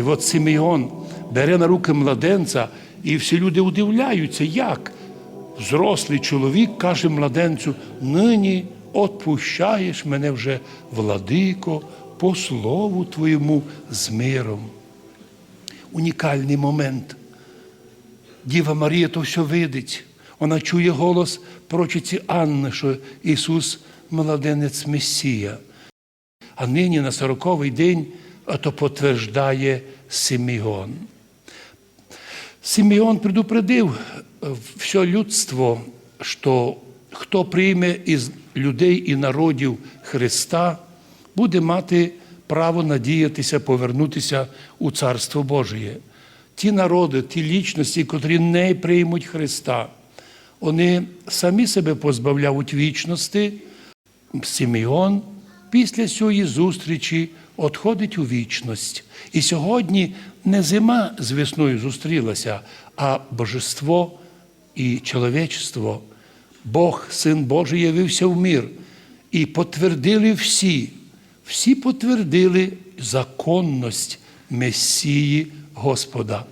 І от Симеон бере на руки младенця, і всі люди удивляються, як зрослий чоловік каже младенцю: нині отпущаєш мене вже, владико, по слову твоєму з миром. Унікальний момент. Діва Марія то все видить. Вона чує голос прочиці Анни, що Ісус младенець Месія. А нині на сороковий день то потверждає Симеон. Симеон предупредив е, все людство, що хто прийме із людей і народів Христа, буде мати право надіятися повернутися у Царство Божє. Ті народи, ті лічності, котрі не приймуть Христа, вони самі себе позбавляють вічності. Симеон після цієї зустрічі відходить у вічність. І сьогодні не зима з весною зустрілася, а божество і чоловічество. Бог, Син Божий, явився в мир. І потвердили всі, всі потвердили законність Месії Господа.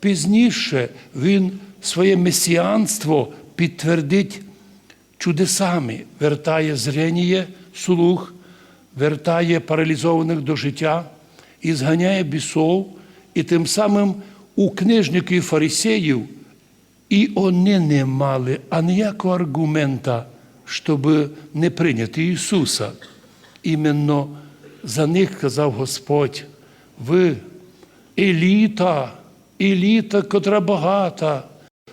Пізніше Він своє месіанство підтвердить чудесами, вертає зрення, слух, вертає паралізованих до життя і зганяє бісов, і тим самим у книжників фарисеїв і вони не мали аніякого аргумента, щоб не прийняти Ісуса. Іменно за них казав Господь, ви еліта, еліта, котра багата,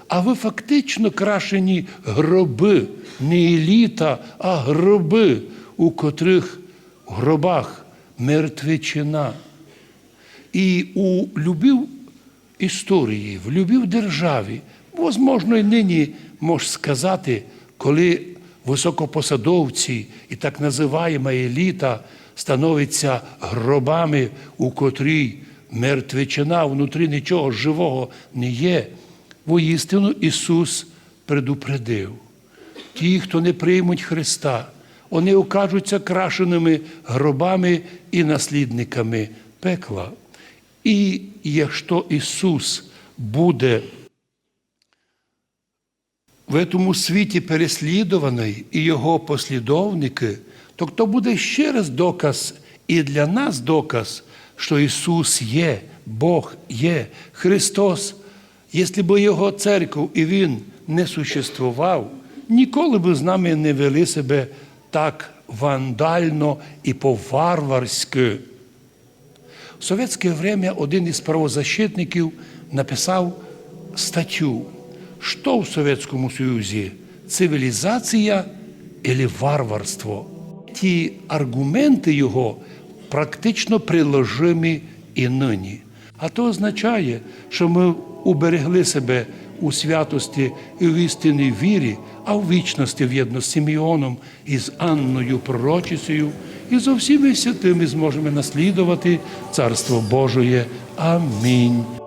а ви фактично крашені гроби, не еліта, а гроби, у котрих гробах мертвечина. І у любів історії, в любів державі, можливо, і нині можеш сказати, коли високопосадовці і так називаємо еліта становиться гробами, у котрій мертвечина, внутрі нічого живого не є, воістину Ісус предупредив. Ті, хто не приймуть Христа, вони окажуться крашеними гробами і наслідниками пекла. І якщо Ісус буде в цьому світі переслідуваний і Його послідовники, то то буде ще раз доказ і для нас доказ, що Ісус є, Бог є, Христос. Якщо б Його церква і Він не существував, ніколи б з нами не вели себе так вандально і по-варварськи. В совєтське время один із правозащитників написав статтю, що в Совєтському Союзі цивілізація або варварство. Ті аргументи його практично приложимі і нині. А то означає, що ми уберегли себе у святості і в істинній вірі, а в вічності в'єдно з Сіміоном і з Анною Пророчицею, і зо всіми святими зможемо наслідувати Царство Божоє. Амінь.